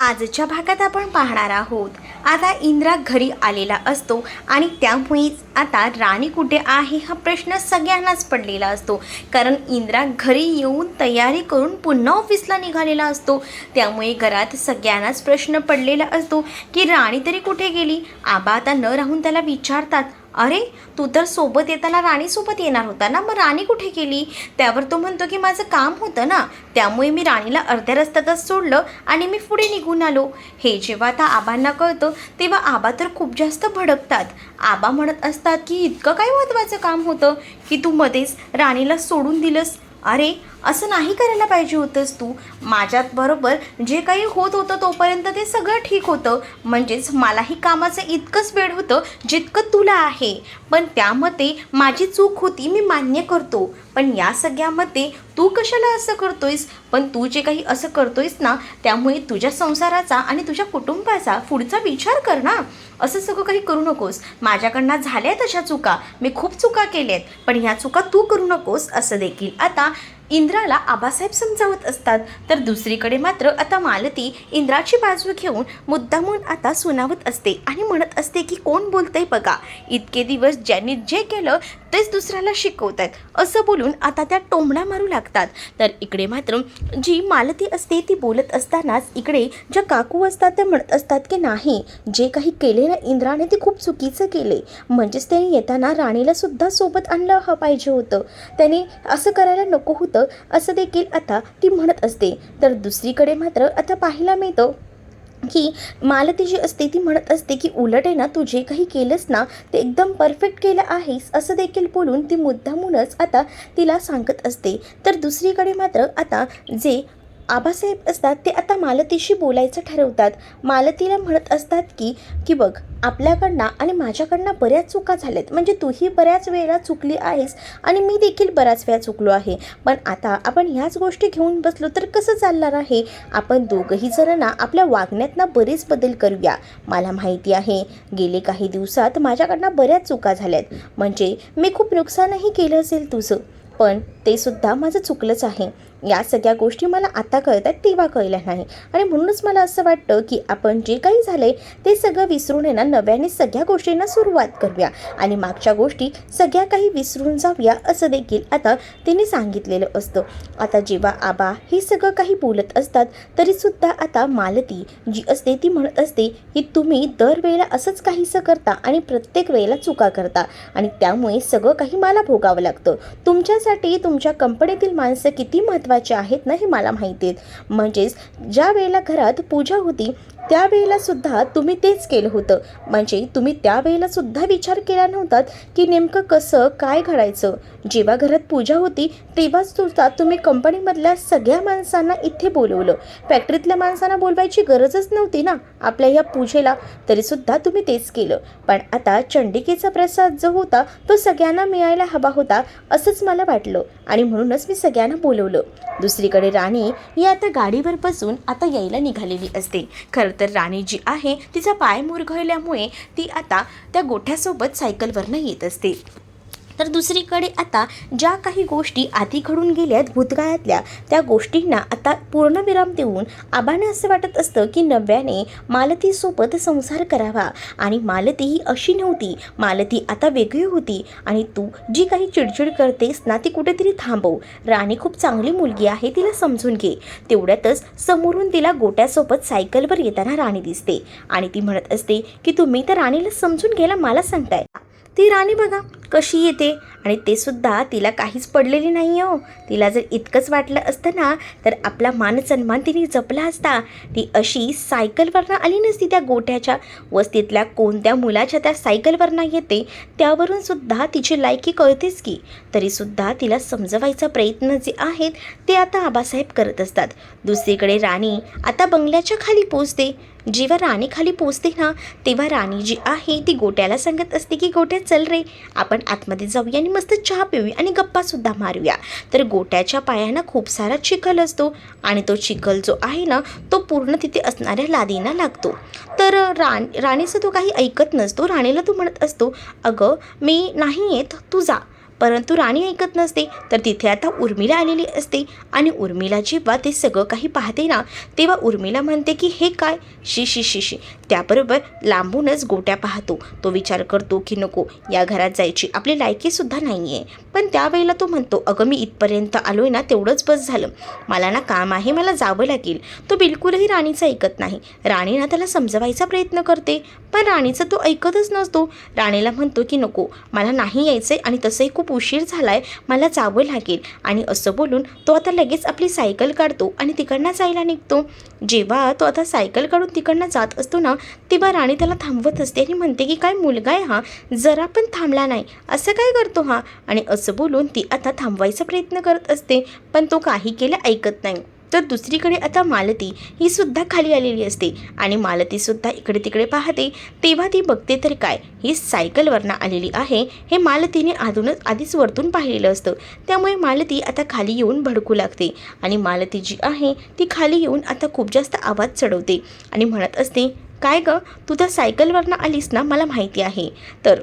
आजच्या भागात आपण पाहणार आहोत. आता इंद्रा घरी आलेला असतो आणि त्यामुळेच आता राणी कुठे आहे हा प्रश्न सगळ्यांनाच पडलेला असतो. कारण इंद्रा घरी येऊन तयारी करून पुन्हा ऑफिसला निघालेला असतो. त्यामुळे घरात सगळ्यांनाच प्रश्न पडलेला असतो की राणी तरी कुठे गेली? आबा आता न राहून त्याला विचारतात अरे तू तर सोबत येताना राणीसोबत येणार होता ना? मग राणी कुठे गेली? त्यावर तो म्हणतो की माझं काम होतं ना. त्यामुळे मी राणीला अर्ध्या रस्त्यातच सोडलं आणि मी पुढे निघून आलो. हे जेव्हा आता आबांना कळतं तेव्हा आबा तर खूप जास्त भडकतात. आबा म्हणत असतात की इतकं काय महत्त्वाचं काम होतं? की तू मध्येच राणीला सोडून दिलंस? अरे असं नाही करायला पाहिजे होतंस तू. माझ्यात बरोबर जे काही होत होतं तोपर्यंत ते सगळं ठीक होतं. म्हणजेच मलाही कामाचं इतकंच वेळ होतं जितकं तुला आहे. पण त्यामध्ये माझी चूक होती मी मान्य करतो. पण या सगळ्यामध्ये तू कशाला असं करतोयस? पण तू जे काही असं करतोयस ना त्यामुळे तुझ्या संसाराचा आणि तुझ्या कुटुंबाचा पुढचा विचार कर ना. असं सगळं काही करू नकोस. माझ्याकडनं झाल्या आहेत अशा चुका. मी खूप चुका केल्या आहेत पण ह्या चुका तू करू नकोस असं देखील. आता इंद्राला आबासाहेब समजावत असतात. तर दुसरीकडे मात्र आता मालती इंद्राची बाजू घेऊन मुद्दामून आता सुनावत असते आणि म्हणत असते की कोण बोलतंय बघा? इतके दिवस ज्यांनी जे केलं तेच दुसऱ्याला शिकवत आहेत असं बोलून आता त्या टोमणा मारू लागतात. तर इकडे मात्र जी मालती असते ती बोलत असतानाच इकडे ज्या काकू असतात त्या म्हणत असतात की नाही जे काही केले ना इंद्राने ते खूप चुकीचं केले. म्हणजेच त्याने येताना राणीला सुद्धा सोबत आणलं हा पाहिजे होतं. त्याने असं करायला नको होतं असं देखील आता ती म्हणत असते. तर दुसरीकडे मात्र आता पाहायला मिळतं. की मालती जी असते ती म्हणत असते की उलट आहे ना तू जे काही केलंस ना ते एकदम परफेक्ट केलं आहेस असं देखील बोलून ती मुद्दामूनच आता तिला सांगत असते. तर दुसरीकडे मात्र आता जे आबासाहेब असतात ते आता मालतीशी बोलायचं ठरवतात. मालतीला म्हणत असतात की की बघ आपल्याकडनं आणि माझ्याकडनं बऱ्याच चुका झाल्यात. म्हणजे तूही बऱ्याच वेळा चुकली आहेस आणि मी देखील बऱ्याच वेळा चुकलो आहे. पण आता आपण ह्याच गोष्टी घेऊन बसलो तर कसं चालणार आहे? आपण दोघंही जण ना आपल्या वागण्यातनं बरेच बदल करूया. मला माहिती आहे गेले काही दिवसात माझ्याकडनं बऱ्याच चुका झाल्यात. म्हणजे मी खूप नुकसानही केलं असेल तुझं. पण ते सुद्धा माझं चुकलंच आहे. या सगळ्या गोष्टी मला आता कळतात तेव्हा कळल्या नाही. आणि म्हणूनच मला असं वाटतं की आपण जे काही झालं ते सगळं विसरून येणार नव्याने सगळ्या गोष्टींना सुरुवात करूया. आणि मागच्या गोष्टी सगळ्या काही विसरून जाऊया असं देखील आता तिने सांगितलेलं असतं. आता जेव्हा आबा हे सगळं काही बोलत असतात तरीसुद्धा आता मालती जी असते ती म्हणत असते की तुम्ही दरवेळेला असंच काहीसं करता आणि प्रत्येक वेळेला चुका करता. आणि त्यामुळे सगळं काही मला भोगावं लागतं. तुमच्यासाठी तुमच्या कंपनीतील माणसं किती महत्त्वाचे आहेत ना हे मला माहिती आहेत. म्हणजेच ज्या वेळेला घरात पूजा होती त्यावेळेला सुद्धा तुम्ही तेच केलं होतं. म्हणजे तुम्ही त्यावेळेला सुद्धा विचार केला नव्हतात की नेमकं कसं काय घडायचं? जेव्हा घरात पूजा होती तेव्हाच सुद्धा तुम्ही कंपनीमधल्या सगळ्या माणसांना इथे बोलवलं. फॅक्टरीतल्या माणसांना बोलवायची गरजच नव्हती ना आपल्या ह्या पूजेला. तरीसुद्धा तुम्ही तेच केलं. पण आता चंडिकेचा प्रसाद जो होता तो सगळ्यांना मिळायला हवा होता असंच मला वाटलं. आणि म्हणूनच मी सगळ्यांना बोलवलं. दुसरीकडे राणी ही आता गाडीवर बसून आता यायला निघालेली असते. खरं तर राणी जी आहे तिचा पाय मुरघळल्यामुळे ती आता त्या गोठ्यासोबत सायकलवरनं येत असते. तर दुसरीकडे आता ज्या काही गोष्टी आधी घडून गेल्यात भूतकाळातल्या त्या गोष्टींना आता पूर्णविराम देऊन आबांना असं वाटत असतं की नव्याने मालतीसोबत संसार करावा. आणि मालती ही अशी नव्हती. मालती आता वेगळी होती. आणि तू जी काही चिडचिड करतेस ना ती कुठेतरी थांबव. राणी खूप चांगली मुलगी आहे तिला समजून घे. तेवढ्यातच समोरून तिला गोट्यासोबत सायकलवर येताना राणी दिसते. आणि ती म्हणत असते की तुम्ही तर राणीला समजून घ्यायला मला सांगताय. ती राणी बघा कशी येते. आणि ते सुद्धा तिला काहीच पडलेली नाही हो. तिला जर इतकंच वाटलं असतं ना तर आपला मान सन्मान तिने जपला असता. ती अशी सायकलवरनं आली नसती त्या गोठ्याच्या. वस्तीतल्या कोणत्या मुलाच्या त्या सायकलवरनं येते त्यावरून सुद्धा तिची लायकी कळतेच की. तरीसुद्धा तिला समजवायचा प्रयत्न जे आहेत ते आता आबासाहेब करत असतात. दुसरीकडे राणी आता बंगल्याच्या खाली पोचते जेव्हा राणी खाली पोचते ना तेव्हा राणी जी आहे ती गोट्याला सांगत असते की गोट्या चल रे आपण आतमध्ये जाऊया आणि मस्त चहा पिऊया आणि गप्पासुद्धा मारूया. तर गोट्याच्या पायांना खूप सारा चिखल असतो आणि तो चिखल जो आहे ना तो पूर्ण तिथे असणाऱ्या लादीना लागतो. तर राण राणीचं तो काही ऐकत नसतो राणीला तो म्हणत असतो अगं मी नाही येत तू जा. परंतु राणी ऐकत नसते तर तिथे आता उर्मिला आलेली असते. आणि उर्मिला जेव्हा ते सगळं काही पाहते ना तेव्हा उर्मिला म्हणते की हे काय? शी शी शी शी. त्याबरोबर लांबूनच गोट्या पाहतो. तो विचार करतो की नको या घरात जायची आपली लायकीसुद्धा नाही आहे पण त्यावेळेला तो म्हणतो अगं मी इथपर्यंत आलो आहे ना तेवढंच बस झालं. मला ना काम आहे मला जावं लागेल. तो बिलकुलही राणीचं ऐकत नाही. राणी ना त्याला समजवायचा प्रयत्न करते पण राणीचं तो ऐकतच नसतो. राणीला म्हणतो की नको मला नाही यायचं आहे आणि तसंही खूप उशीर झाला आहे मला जावं लागेल. आणि असं बोलून तो आता लगेच आपली सायकल काढतो आणि तिकडनं जायला निघतो. जेव्हा तो आता सायकल काढून तिकडनं जात असतो ना तेव्हा राणी त्याला थांबवत असते आणि म्हणते की काय मुलगा आहे हा? जरा पण थांबला नाही. असं काय करतो हा? आणि असं बोलून ती आता थांबवायचा प्रयत्न करत असते पण तो काही केलं ऐकत नाही. तर दुसरीकडे आता मालती ही सुद्धा खाली आलेली असते आणि मालतीसुद्धा इकडे तिकडे पाहते तेव्हा ती बघते तर काय? ही सायकलवरनं आलेली आहे हे मालतीने आधूनच आधीच वरतून पाहिलेलं असतं. त्यामुळे मालती आता खाली येऊन भडकू लागते आणि मालती जी आहे ती खाली येऊन आता खूप जास्त आवाज चढवते आणि म्हणत असते काय गं? तू तर सायकलवरनं आलीस ना मला माहिती आहे. तर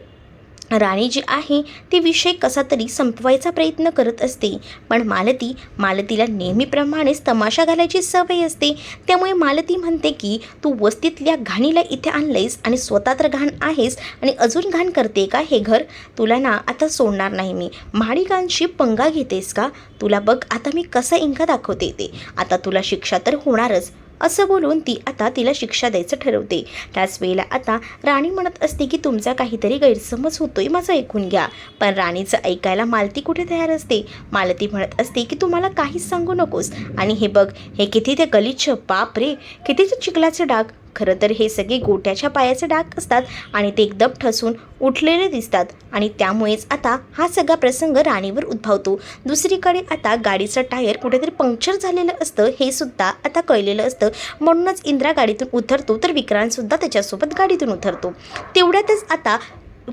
राणी जी आहे ती विषय कसा तरी संपवायचा प्रयत्न करत असते. पण मालती मालतीला नेहमीप्रमाणेच तमाशा घालायची सवय असते. त्यामुळे मालती म्हणते की तू वस्तीतल्या घाणीला इथे आणलंयस आणि स्वतः तर घाण आहेस आणि अजून घाण करते का हे घर? तुला ना आता सोडणार नाही मी. महाडिकांशी पंगा घेतेस का? तुला बघ आता मी कसा इंका दाखवते ते. आता तुला शिक्षा तर होणारच. असं बोलून ती आता तिला शिक्षा द्यायचं ठरवते. त्याच वेळेला आता राणी म्हणत असते की तुमचा काहीतरी गैरसमज होतोय माझं ऐकून घ्या. पण राणीचं ऐकायला मालती कुठे तयार असते? मालती म्हणत असते की तुम्हाला काहीच सांगू नकोस. आणि हे बघ हे किती ते गलिच्छ बाप रे किती ते चिखलाचे डाग. खरं तर हे सगळे गोट्याच्या पायाचे डाग असतात आणि ते एकदम ठसून उठलेले दिसतात. आणि त्यामुळेच आता हा सगळा प्रसंग राणीवर उद्भवतो. दुसरीकडे आता गाडीचं टायर कुठेतरी पंक्चर झालेलं असतं हे सुद्धा आता कळलेलं असतं. म्हणूनच इंद्रा गाडीतून उतरतो तर विक्रांतसुद्धा त्याच्यासोबत गाडीतून उतरतो. तेवढ्यातच आता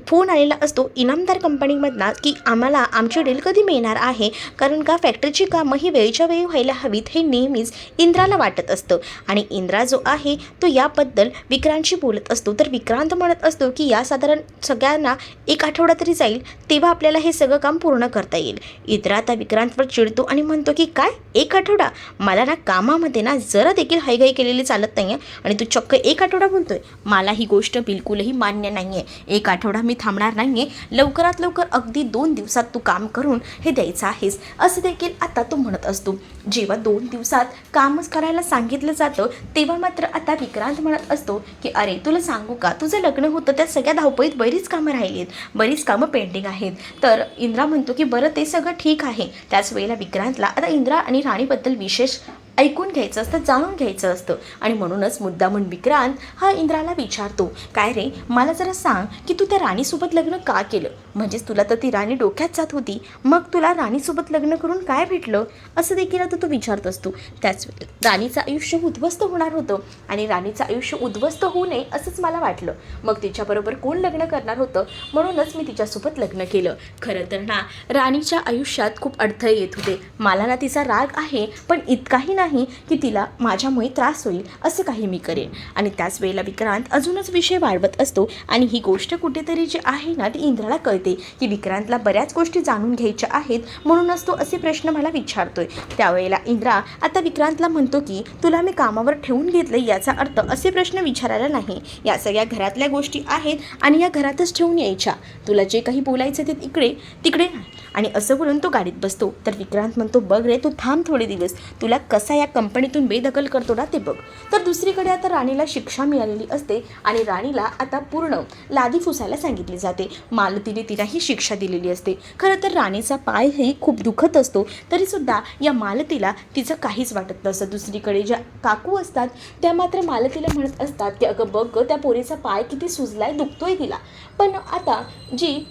फोन आलेला असतो इनामदार कंपनीमधला की आम्हाला आमची डील कधी मिळणार आहे? कारण का फॅक्टरीची कामं ही वेळच्या वेळी व्हायला हवीत हे नेहमीच इंद्राला वाटत असतं. आणि इंद्रा जो आहे तो याबद्दल विक्रांतशी बोलत असतो. तर विक्रांत म्हणत असतो की या साधारण सगळ्यांना एक आठवडा तरी जाईल तेव्हा आपल्याला हे सगळं काम पूर्ण करता येईल. इंद्रा आता विक्रांतवर चिडतो आणि म्हणतो की काय? एक आठवडा? मला ना कामामध्ये ना जरा देखील हैगाई केलेली चालत नाही आहे आणि तू चक्क एक आठवडा म्हणतोय. मला ही गोष्ट बिलकुलही मान्य नाही आहे एक आठवडा मी थांबणार नाही आहे लवकरात लवकर अगदी दोन दिवसात तू काम करून हे द्यायचं आहेस असं देखील आता तो म्हणत असतो. जेव्हा दोन दिवसात कामच करायला सांगितलं जातं तेव्हा मात्र आता विक्रांत म्हणत असतो की अरे तुला सांगू का? तुझं लग्न होतं त्या सगळ्या धावपळीत बरीच कामं राहिली आहेत बरीच कामं पेंडिंग आहेत. तर इंद्रा म्हणतो की बरं ते सगळं ठीक आहे. त्याच वेळेला विक्रांतला आता इंद्रा आणि राणीबद्दल विशेष ऐकून घ्यायचं असतं जाणून घ्यायचं असतं. आणि म्हणूनच मुद्दामून विक्रांत हा इंद्राला विचारतो काय रे मला जरा सांग की तू त्या राणीसोबत लग्न का केलं? म्हणजेच तुला तर ती राणी डोक्यात जात होती. मग तुला राणीसोबत लग्न करून काय भेटलं? असं देखील आता तो विचारत असतो. त्याच राणीचं आयुष्य उद्ध्वस्त होणार होतं. आणि राणीचं आयुष्य उद्ध्वस्त होऊ नये असंच मला वाटलं. मग तिच्याबरोबर कोण लग्न करणार होतं? म्हणूनच मी तिच्यासोबत लग्न केलं. खरं तर ना राणीच्या आयुष्यात खूप अडथळे येत होते. मला ना तिचा राग आहे पण इतकाही नाही. की तिला माझ्यामुळे त्रास होईल असं काही मी करेन. आणि त्याच वेळेला विक्रांत अजूनच विषय वाढवत असतो आणि ही गोष्ट कुठेतरी जी आहे ना ती इंद्राला कळते की विक्रांतला बऱ्याच गोष्टी जाणून घ्यायच्या आहेत म्हणूनच तो असे प्रश्न मला विचारतोय. त्यावेळेला इंद्रा आता विक्रांतला म्हणतो की तुला मी कामावर ठेवून घेतलं याचा अर्थ असे प्रश्न विचारायला नाही. या सगळ्या घरातल्या गोष्टी आहेत आणि या घरातच ठेवून यायच्या. तुला जे काही बोलायचं ते इकडे तिकडे नाही. आणि असं बोलून तो गाडीत बसतो. तर विक्रांत म्हणतो बघ रे तू थांब थोडे दिवस. तुला कसा या कंपनीतून बेदखल करतो ना ते बघ. तर दुसरीकडे आता राणीला शिक्षा मिळालेली असते आणि राणीला आता पूर्ण लादी फुसायला सांगितली जाते. मालतीने तिला ही शिक्षा दिलेली असते. खरं तर राणीचा पाय हे खूप दुखत असतो. तरीसुद्धा या मालतीला तिचं काहीच वाटत नसतं. दुसरीकडे ज्या काकू असतात त्या मात्र मालतीला म्हणत असतात की अगं बघ त्या पोरीचा पाय किती सुजलाय दुखतोय तिला. पण आता जी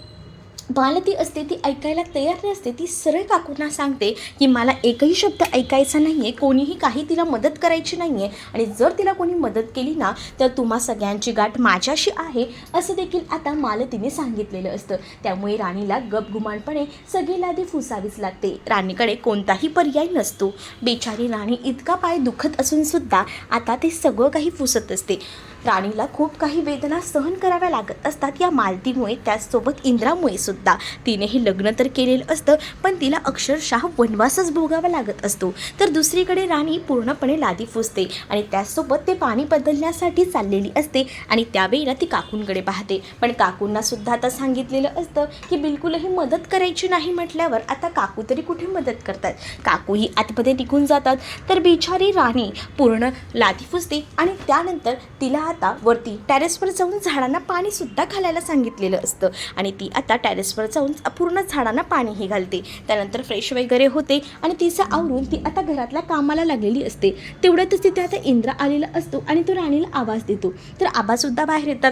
मालती असते ती ऐकायला तयार नसते ती सरळ काकूंना सांगते की मला एकही शब्द ऐकायचा नाही आहे कोणीही काही तिला मदत करायची नाही आहे आणि जर तिला कोणी मदत केली ना तर तुम्हा सगळ्यांची गाठ माझ्याशी आहे असं देखील आता मालतीने सांगितलेलं असतं. त्यामुळे राणीला गपगुमानपणे सगळी लादी फुसावीच लागते. राणीकडे कोणताही पर्याय नसतो. बेचारी राणी इतका पाय दुखत असूनसुद्धा आता ते सगळं काही फुसत असते. राणीला खूप काही वेदना सहन कराव्या लागत असतात या मालतीमुळे त्याचसोबत इंद्रामुळे सुद्धा. तिने हे लग्न तर केलेलं असतं पण तिला अक्षरशः वनवासच भोगावा लागत असतो. तर दुसरीकडे राणी पूर्णपणे लादी फुसते आणि त्याचसोबत ते पाणी बदलण्यासाठी चाललेली असते आणि त्यावेळेला ती काकूंकडे पाहते. पण काकूंना सुद्धा आता सांगितलेलं असतं की बिलकुलही मदत करायची नाही म्हटल्यावर आता काकू तरी कुठे मदत करतात? काकूही आतमध्ये निघून जातात. तर बिचारी राणी पूर्ण लादी फुसते आणि त्यानंतर तिला आता वरती टेरेसवर जाऊन झाडांना पाणीसुद्धा घालायला सांगितलेलं असतं. आणि ती आता टेरेसवर जाऊन पूर्ण झाडांना पाणीही घालते. त्यानंतर फ्रेश वगैरे होते आणि तिचं आवरून ती आता घरातल्या कामाला लागलेली असते. तेवढ्यातच तिथे आता इंद्र आलेला असतो आणि तो राणीला आवाज देतो. तर आबासुद्धा बाहेर येतात.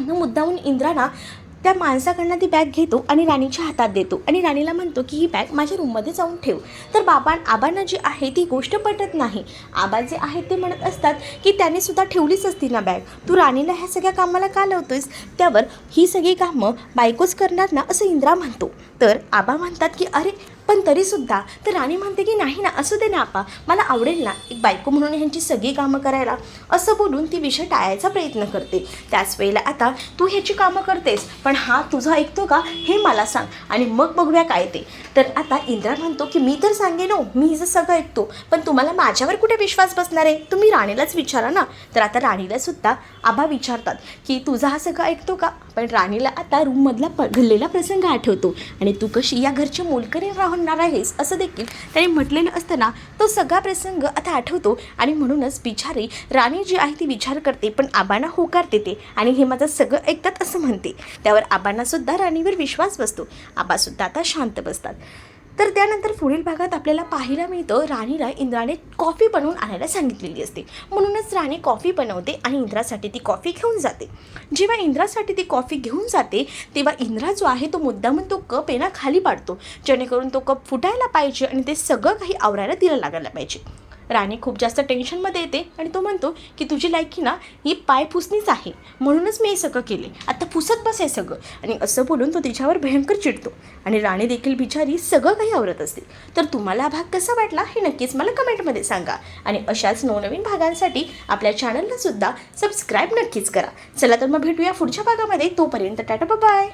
मग मुद्दाहून इंद्राना त्या माणसाकडनं ती बॅग घेतो आणि राणीच्या हातात देतो. आणि राणीला म्हणतो की ही बॅग माझ्या रूममध्ये जाऊन ठेव. तर बाबा आबांना जी आहे ती गोष्ट पटत नाही. आबा जे आहेत ते म्हणत असतात की त्याने सुद्धा ठेवलीच असती ना बॅग तू राणीला ह्या सगळ्या कामाला का लावतोयस? त्यावर ही सगळी कामं बायकोच करणार ना? असं इंद्रा म्हणतो. तर आबा म्हणतात की अरे पण तरीसुद्धा तर राणी म्हणते की नाही ना असू दे ना आपा. मला आवडेल ना एक बायको म्हणून ह्यांची सगळी कामं करायला. असं बोलून ती विषय टाळायचा प्रयत्न करते. त्याच वेळेला आता तू ह्याची कामं करतेस पण हा तुझं ऐकतो का? हे मला सांग. आणि मग बघूया काय ते. तर आता इंद्रा म्हणतो की मी तर सांगेन हो, मी हिचं सगळं ऐकतो पण तुम्हाला माझ्यावर कुठे विश्वास बसणार आहे? तुम्ही राणीलाच विचारा ना. तर आता राणीला सुद्धा आबा विचारतात की तुझा हा सगळं ऐकतो का? पण राणीला आता रूममधला प घडलेला प्रसंग आठवतो. आणि तू कशी या घरची मोलकरी राहणार आहेस असं देखील त्याने म्हटलेलं असताना तो सगळा प्रसंग आता आठवतो. आणि म्हणूनच बिचारी राणी जी आहे ती विचार करते पण आबांना होकार देते. आणि हे माझं सगळं ऐकतात असं म्हणते. त्यावर आबांनासुद्धा राणीवर विश्वास बसतो. आबासुद्धा आता शांत बसतात. तर त्यानंतर पुढील भागात आपल्याला पाहायला मिळतं राणीला इंद्राने कॉफी बनवून आणायला सांगितलेली असते. म्हणूनच राणी कॉफी बनवते आणि इंद्रासाठी ती कॉफी घेऊन जाते. जेव्हा इंद्रासाठी ती कॉफी घेऊन जाते तेव्हा इंद्रा जो आहे तो मुद्दामून तो कप आहे ना खाली पाडतो. जेणेकरून तो कप फुटायला पाहिजे आणि ते सगळं काही आवरायला तिला लागायला पाहिजे. राणी खूप जास्त टेन्शनमध्ये येते आणि तो म्हणतो की तुझी लायकी ना ही पाय पुसणीच आहे. म्हणूनच मी हे सगळं केले. आता पुसत बस हे सगळं. आणि असं बोलून तो तिच्यावर भयंकर चिडतो. आणि राणी देखील बिचारी सगळं काही आवरत असते. तर तुम्हाला हा भाग कसा वाटला हे नक्कीच मला कमेंटमध्ये सांगा. आणि अशाच नवनवीन भागांसाठी आपल्या चॅनलला सुद्धा सबस्क्राईब नक्कीच करा. चला तर मग भेटूया पुढच्या भागामध्ये. तोपर्यंत टाटा बाय